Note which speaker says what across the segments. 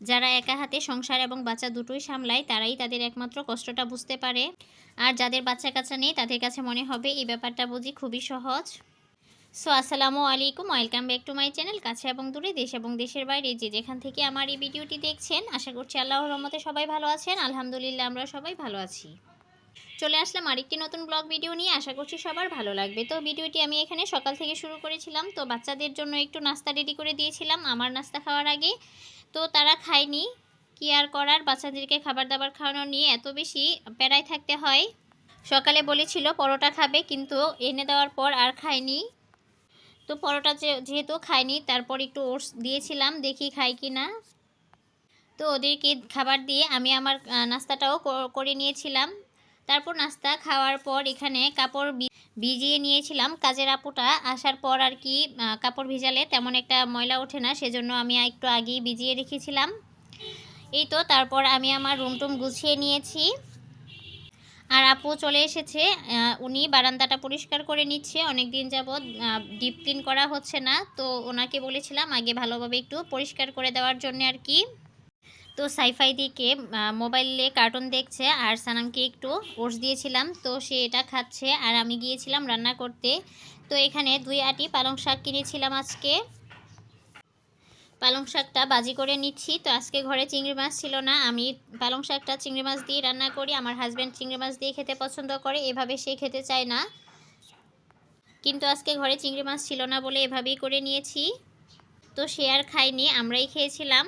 Speaker 1: যারা একা হাতে সংসার এবং বাচ্চা দুটোই সামলায়, তারাই তাদের একমাত্র কষ্টটা বুঝতে পারে। আর যাদের বাচ্চা কাচ্চা নেই, তাদের কাছে মনে হবে এই ব্যাপারটা বুঝি খুবই সহজ। সো, আসসালামু আলাইকুম। Welcome back to my channel, কাছে এবং দূরে, দেশ এবং দেশের বাইরে। যে যেখান থেকে আমার এই ভিডিওটি দেখছেন, আশা করছি আল্লাহর রহমতে সবাই ভালো আছেন। আলহামদুলিল্লাহ, আমরা সবাই ভালো আছি। চলে আসলাম আরেকটি নতুন ব্লগ ভিডিও নিয়ে। আশা করছি সবার ভালো লাগবে। তো, ভিডিওটি আমি এখানে সকাল থেকে শুরু করেছিলাম। তো, বাচ্চাদের জন্য একটু নাস্তা রেডি করে দিয়েছিলাম। আমার নাস্তা খাওয়ার আগে তো তারা খায়নি। কি আর করার? বাচ্চাদেরকে খাবার দাবার খাওয়ানো নিয়ে এত বেশি প্যারায় থাকতে হয়। সকালে বলেছিল পরোটা খাবে কিন্তু এনে দেওয়ার পর আর খায়নি। তো পরোটা যেহেতু খায়নি, তারপর একটু ওটস দিয়েছিলাম, দেখি খায় কি না। তো ওদেরকে খাবার দিয়ে আমি আমার নাস্তাটাও করে নিয়েছিলাম। তারপর নাস্তা খাওয়ার পর এখানে কাপড় ভিজিয়ে নিয়েছিলাম। কাজের আপুটা আসার পর আর কি কাপড় ভিজালে তেমন একটা ময়লা ওঠে না, সেজন্য আমি একটু আগেই ভিজিয়ে রেখেছিলাম। এই তো, তারপর আমি আমার রুম টুম গুছিয়ে নিয়েছি। আর আপু চলে এসেছে উনি বারান্দাটা পরিষ্কার করে নিচ্ছে। অনেক দিন যাবৎ ডিপ ক্লিন করা হচ্ছে না। তো ওনাকে বলেছিলাম আগে ভালোভাবে একটু পরিষ্কার করে দেওয়ার জন্য আর কি। তো সাইফাই দিকে মোবাইলে কার্টুন দেখছে আর সানামকে একটু ওটস দিয়েছিলাম। তো সে এটা খাচ্ছে আর আমি গিয়েছিলাম রান্না করতে। তো এখানে দুই আটি পালং শাক কিনেছিলাম আজকে। পালং শাকটা বাজি করে নিচ্ছি। তো আজকে ঘরে চিংড়ি মাছ ছিল না। আমি পালং শাকটা চিংড়ি মাছ দিয়ে রান্না করি। আমার হাজব্যান্ড চিংড়ি মাছ দিয়ে খেতে পছন্দ করে, এভাবে সে খেতে চায় না। কিন্তু আজকে ঘরে চিংড়ি মাছ ছিল না বলে এভাবেই করে নিয়েছি। তো সে আর খাইনি আমরাই খেয়েছিলাম।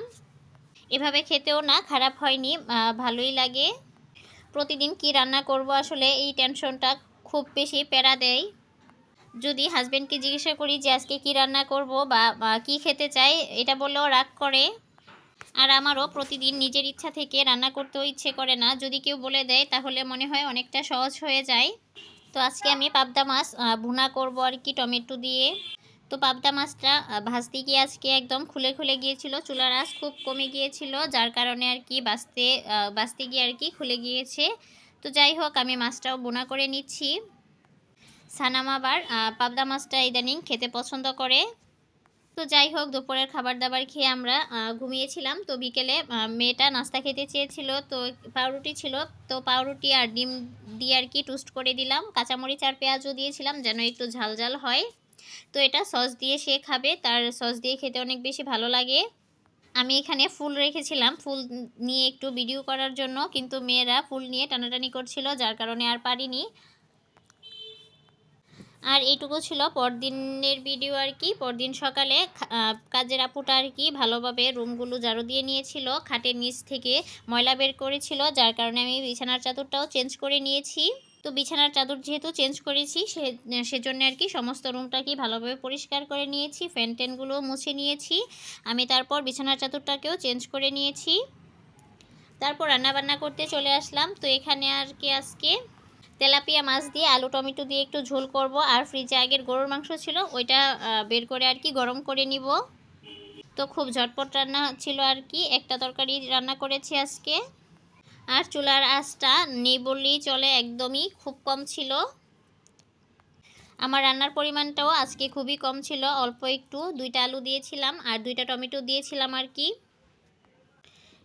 Speaker 1: এভাবে খেতেও না খারাপ হয়নি ভালোই লাগে। প্রতিদিন কি রান্না করব আসলে এই টেনশনটা খুব বেশি প্যারা দেয়। যদি হাজব্যান্ডকে জিজ্ঞাসা করি যে আজকে কি রান্না করব বা কি খেতে চাই এটা বললেও রাগ করে। আর আমারও প্রতিদিন নিজের ইচ্ছা থেকে রান্না করতেও ইচ্ছে করে না। যদি কেউ বলে দেয় তাহলে মনে হয় অনেকটা সহজ হয়ে যায়। তো আজকে আমি পাবদা মাছ ভুনা করব আর কি টমেটো দিয়ে। তো পাবদা মাছটা ভাজতে গিয়ে আজকে একদম খুলে খুলে গিয়েছিল, চুলার আঁচ খুব কমে গিয়েছিল, যার কারণে আর কি বাঁচতে বাঁচতে গিয়ে আর কি খুলে গিয়েছে। তো যাই হোক, আমি মাছটাও বোনা করে নিচ্ছি। সানাম আবার পাবদা মাছটা ইদানিং খেতে পছন্দ করে। তো যাই হোক, দুপুরের খাবার দাবার খেয়ে আমরা ঘুমিয়েছিলাম। তো বিকেলে মেয়েটা নাস্তা খেতে চেয়েছিল, তো পাউরুটি ছিল। তো পাউরুটি আর ডিম দিয়ে আর কি টুস্ট করে দিলাম। কাঁচামরিচ আর পেঁয়াজও দিয়েছিলাম, যেন একটু ঝাল ঝাল হয়। তো এটা সস দিয়ে সে খাবে, তার সস দিয়ে খেতে অনেক বেশি ভালো লাগে। আমি এখানে ফুল রেখেছিলাম, ফুল নিয়ে একটু ভিডিও করার জন্য, কিন্তু মেয়েরা ফুল নিয়ে টানাটানি করছিল, যার কারণে আর পারিনি। আর এইটুকু ছিল পরদিনের ভিডিও আর কি। পরদিন সকালে কাজের আপুটা আর কি ভালোভাবে রুমগুলো ঝাড়ু দিয়ে নিয়েছিল, খাটের নিচ থেকে ময়লা বের করেছিল, যার কারণে আমি বিছানার চাদরটাও চেঞ্জ করে নিয়েছি। তো বিছানার চাদর যেহেতু চেঞ্জ করেছি, সে, সেজন্য আর কি সমস্ত রুমটা কি ভালোভাবে পরিষ্কার করে নিয়েছি, ফ্যান টেনগুলো মুছে নিয়েছি, আমি তারপর বিছানার চাদরটাকেও চেঞ্জ করে নিয়েছি। তারপর রান্না বান্না করতে চলে আসলাম, তো এখানে আর কি আজকে তেলাপিয়া মাছ দিয়ে আলু টমেটো দিয়ে একটু ঝোল করব, আর ফ্রিজে আগের গরুর মাংস ছিল, ওইটা বের করে আর কি গরম করে নিব। তো খুব ঝটপট রান্না ছিল আর কি, একটা তরকারি রান্না করেছি আজকে। আর চুলার আঁচটা নেই বললেই চলে, একদমই খুব কম ছিল। আমার রান্নার পরিমাণটাও আজকে খুবই কম ছিল, অল্প একটু, দুইটা আলু দিয়েছিলাম আর দুইটা টমেটো দিয়েছিলাম আর কি।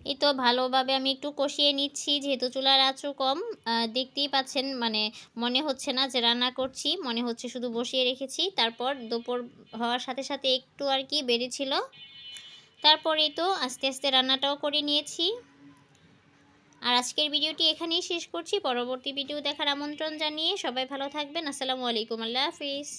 Speaker 1: এই তো ভালোভাবে আমি একটু কষিয়ে নিচ্ছি, যেহেতু চুলার আঁচও কম দেখতেই পাচ্ছেন মানে মনে হচ্ছে না যে রান্না করছি, মনে হচ্ছে শুধু বসিয়ে রেখেছি। তারপর দুপুর হওয়ার সাথে সাথে একটু আর কি বেড়েছিল। তারপরেই তো আস্তে আস্তে রান্নাটাও করে নিয়েছি। আর আজকের ভিডিওটি এখানেই শেষ করছি। পরবর্তী ভিডিও দেখার আমন্ত্রণ জানিয়ে সবাই ভালো থাকবেন। আসসালামু আলাইকুম। আল্লাহ হাফিজ।